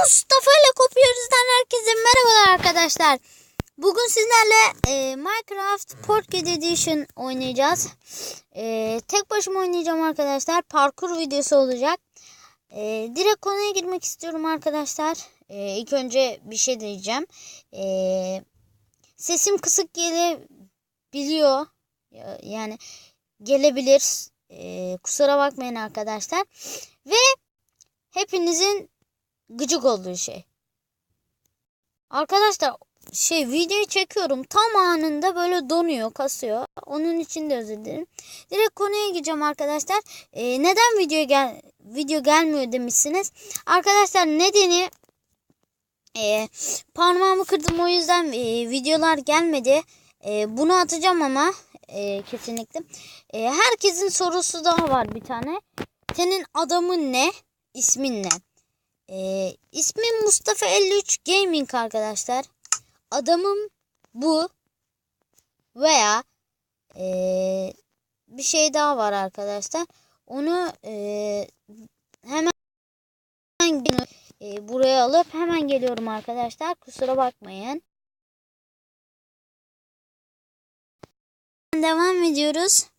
Mustafa ile kopuyoruzdan herkese merhabalar arkadaşlar. Bugün sizlerle e, Minecraft Pocket Edition oynayacağız. E, tek başıma oynayacağım arkadaşlar. Parkur videosu olacak. E, direkt konuya girmek istiyorum arkadaşlar. E, ilk önce bir şey diyeceğim. E, sesim kısık gelebiliyor. Ya- Yani gelebilir. E, kusura bakmayın arkadaşlar. Ve hepinizin gıcık olduğu şey. Arkadaşlar şey videoyu çekiyorum tam anında böyle donuyor kasıyor. Onun için de özür dilerim. Direkt konuya gireceğim arkadaşlar. Ee, neden video gel video gelmiyor demişsiniz. Arkadaşlar nedeni e, parmağımı kırdım o yüzden e, videolar gelmedi. E, bunu atacağım ama e, kesinlikle. E, herkesin sorusu daha var bir tane. Senin adamın ne? İsmin ne? Ee, ismim Mustafa 53 Gaming arkadaşlar. Adamım bu. Veya ee, bir şey daha var arkadaşlar. Onu ee, hemen ee, buraya alıp hemen geliyorum arkadaşlar. Kusura bakmayın. Devam ediyoruz.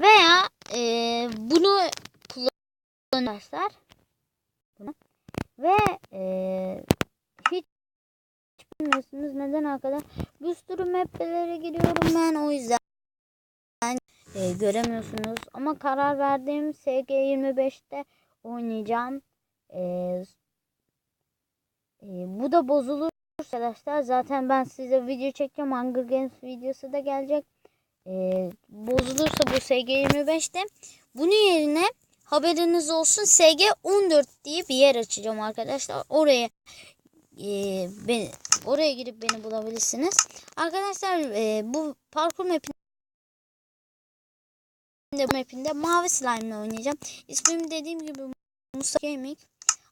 Veya ee, bunu kullanıyorlar. Bunu. Ve eee, hiç bilmiyorsunuz neden arkadaş. Bir sürü maplere giriyorum ben o yüzden eee, göremiyorsunuz. Ama karar verdiğim SG25'te oynayacağım. Eee, eee, bu da bozulur arkadaşlar. Zaten ben size video çekeceğim. Hunger Games videosu da gelecek. Eee, bozulursa bu SG25'te bunun yerine haberiniz olsun SG 14 diye bir yer açacağım arkadaşlar. Oraya e, beni oraya girip beni bulabilirsiniz. Arkadaşlar e, bu parkur mapinde mapinde mavi slime ile oynayacağım. İsmim dediğim gibi Musa Gaming.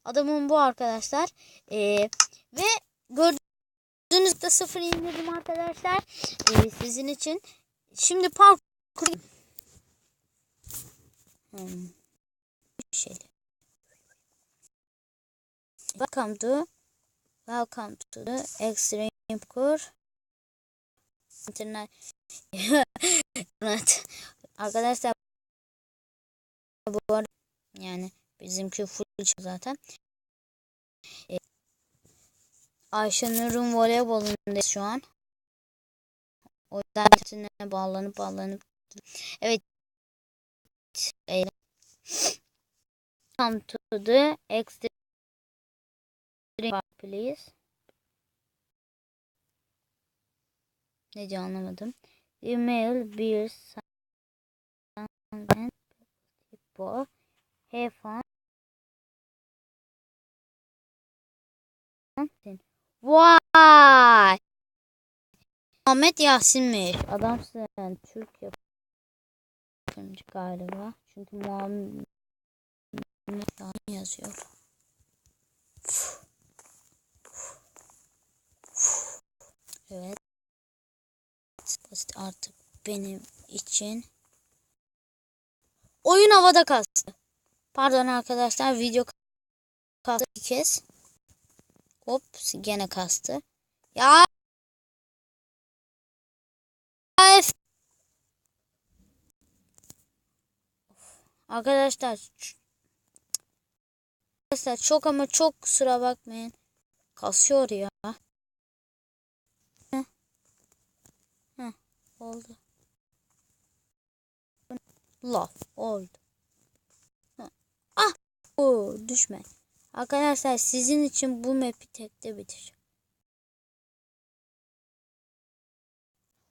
Adamım bu arkadaşlar. E, ve gördüğünüz de sıfır indirdim arkadaşlar. E, sizin için. Şimdi parkur hmm şey. Welcome to Welcome to the Extreme Core Internet. Arkadaşlar bu arada yani bizimki full zaten. Ee, Ayşenur'un voleybolunda şu an. O yüzden internetine bağlanıp bağlanıp evet. Eğlen. Come to the extreme park please. Ne diyor anlamadım. Email bir and people have fun. Vay! Ahmet Yasin'miş. Adamsın. Türk yapımcı galiba. Çünkü Muhammed Yasin yazıyor. Evet. Basit artık benim için. Oyun havada kastı. Pardon arkadaşlar video kastı bir kez. Hop gene kastı. Ya Arkadaşlar Arkadaşlar çok ama çok kusura bakmayın. Kasıyor ya. Heh. Heh, oldu. Laf oldu. Heh. Ah! Oo, düşme. Arkadaşlar sizin için bu map'i tekte bitireceğim.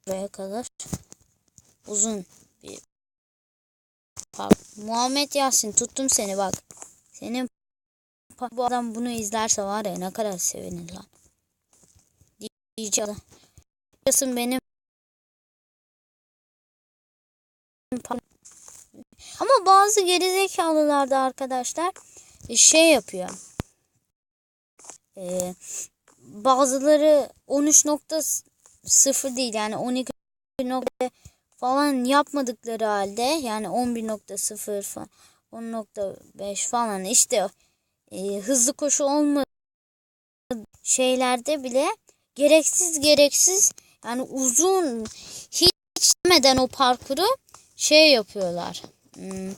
Buraya kadar uzun bir park. Muhammed Yasin tuttum seni bak. Senin bu adam bunu izlerse var ya ne kadar sevinir lan. Diyeceğim. Diyorsun benim ama bazı gerizekalılar da arkadaşlar şey yapıyor. Ee, bazıları 13.0 değil yani 12 nokta falan yapmadıkları halde yani 11.0 falan 10.5 falan işte e, hızlı koşu olma şeylerde bile gereksiz gereksiz yani uzun hiç demeden o parkuru şey yapıyorlar. Hmm,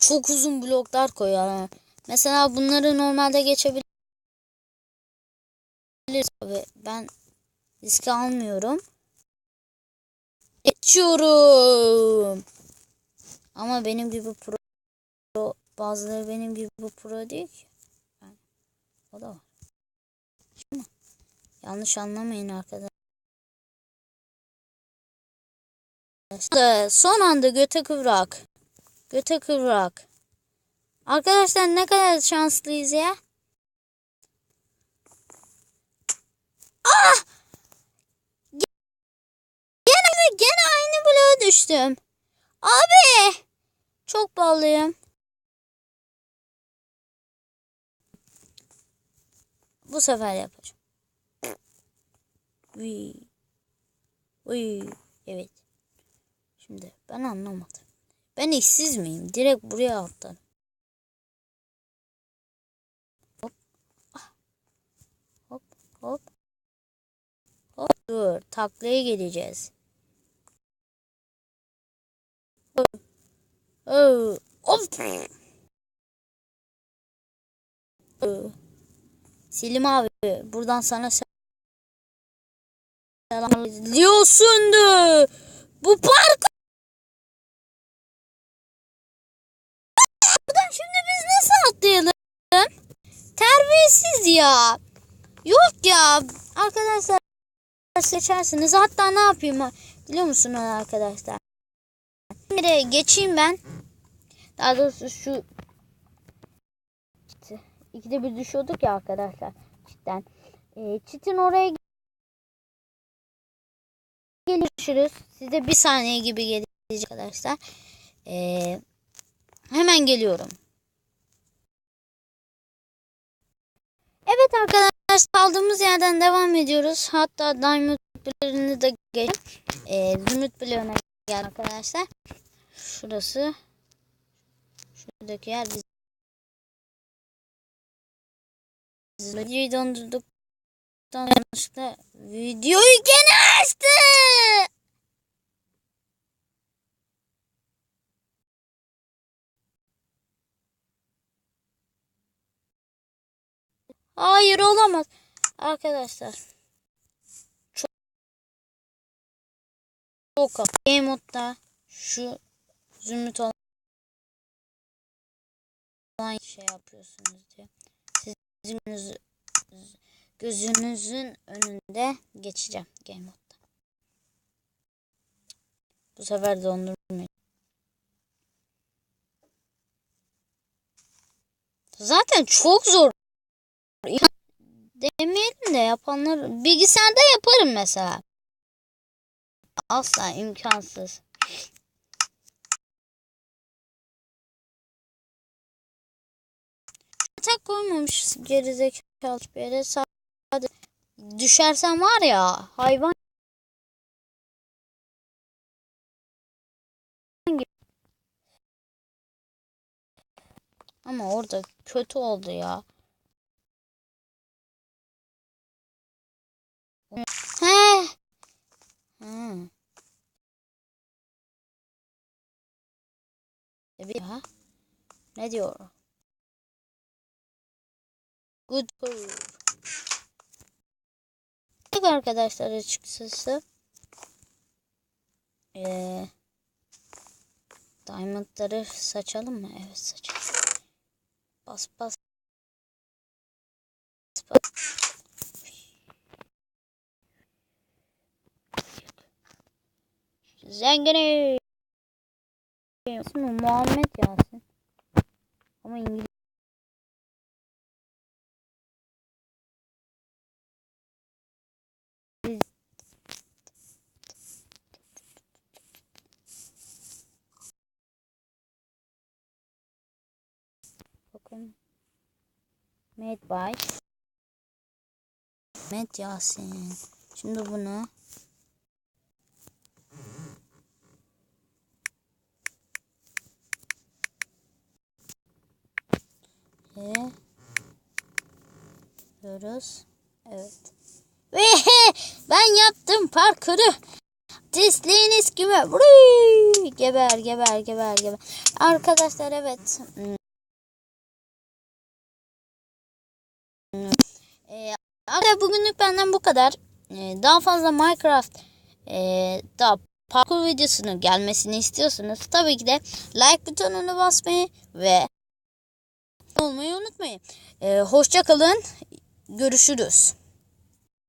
çok uzun bloklar koyuyorlar. Mesela bunları normalde geçebiliriz. Tabii ben risk almıyorum. Geçiyorum. Ama benim gibi pro bazıları benim gibi pro değil ki. Yani, o da var. Mi? Yanlış anlamayın arkadaşlar. Son anda göte kıvrak. Göte kıvrak. Arkadaşlar ne kadar şanslıyız ya. Ah! Gene, gene aynı bloğa düştüm. Abi! Çok ballıyım. Bu sefer yapacağım. Uy. Uy. Evet. Şimdi ben anlamadım. Ben işsiz miyim? Direkt buraya atladım. Hop. Ah. Hop. Hop. Hop. Dur. Taklaya geleceğiz. Hop. Hop. Selim abi buradan sana selam diyorsundu. Bu park Buradan şimdi biz nasıl atlayalım? Terbiyesiz ya. Yok ya. Arkadaşlar seçersiniz. Hatta ne yapayım biliyor musunuz arkadaşlar? Nereye geçeyim ben? Daha doğrusu şu ikide bir düşüyorduk ya arkadaşlar. Cidden. Ee, çitin oraya görüşürüz. Size bir saniye gibi gelecek arkadaşlar. Ee, hemen geliyorum. Evet arkadaşlar kaldığımız yerden devam ediyoruz. Hatta Diamond bloğunu da geç. Ee, Zümrüt bloğuna gel arkadaşlar. Şurası. Şuradaki yer biz Videoyu dondurduktan yanlışlıkla videoyu gene açtı. Hayır olamaz. Arkadaşlar. Çok çok Game şu zümrüt olan şey yapıyorsunuz diye. Sizin gözünüzün önünde geçeceğim Game modda. Bu sefer dondurmayın. Zaten çok zor demeyelim de yapanlar bilgisayarda yaparım mesela. Asla imkansız. Atak koymamış gerizekalı bir yere sadece düşersen var ya hayvan ama orada kötü oldu ya. He. Hı. Bir ha? Ne diyor? Good cool. Tek arkadaşlar açıkçası. Ee, diamondları saçalım mı? Evet saçalım. Bas bas. Bas. Zengini. İsmi Muhammed Yasin. Ama İngiliz. Made by Mehmet Yasin. Şimdi bunu yapıyoruz. Evet. Ve ben yaptım parkuru. Disleğiniz gibi. Geber geber geber geber. Arkadaşlar evet. Ee, bugünlük benden bu kadar. Ee, daha fazla Minecraft e, daha parkur videosunun gelmesini istiyorsanız tabii ki de like butonuna basmayı ve olmayı unutmayın. Ee, hoşça kalın. Görüşürüz.